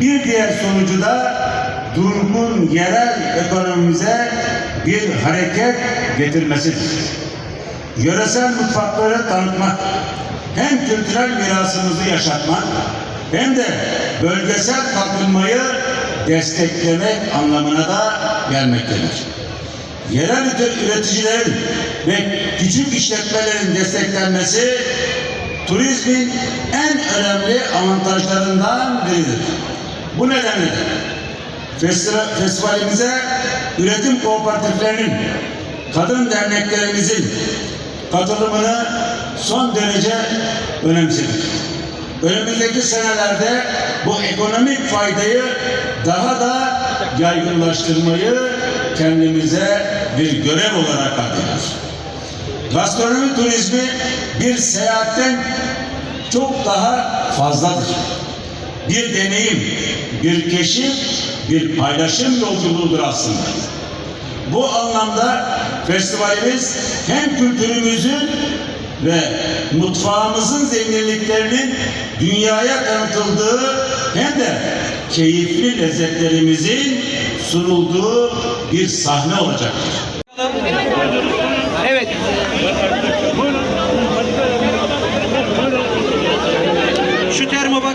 Bir diğer sonucu da durgun yerel ekonomimize bir hareket getirmesidir. Yöresel mutfakları tanıtmak, hem kültürel mirasımızı yaşatmak hem de bölgesel kalkınmayı desteklemek anlamına da gelmektedir. Yerel üre- üreticilerin ve küçük işletmelerin desteklenmesi turizmin en önemli avantajlarından biridir. Bu nedenle de festival- festivalimize üretim kooperatiflerinin, kadın derneklerimizin katılımını son derece önemsedik. Önümüzdeki senelerde bu ekonomik faydayı daha da yaygınlaştırmayı kendimize bir görev olarak adıyoruz. Gastronomi turizmi bir seyahatten çok daha fazladır. Bir deneyim, bir keşif, bir paylaşım yolculuğudur aslında. Bu anlamda festivalimiz hem kültürümüzün ve mutfağımızın zenginliklerinin dünyaya tanıtıldığı hem de keyifli lezzetlerimizin sunulduğu bir sahne olacaktır. Evet. Şu termobox.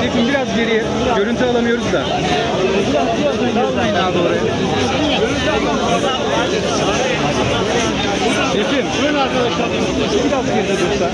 Şefim biraz geriye. Görüntü alamıyoruz da. Şefim. Biraz geride dursa.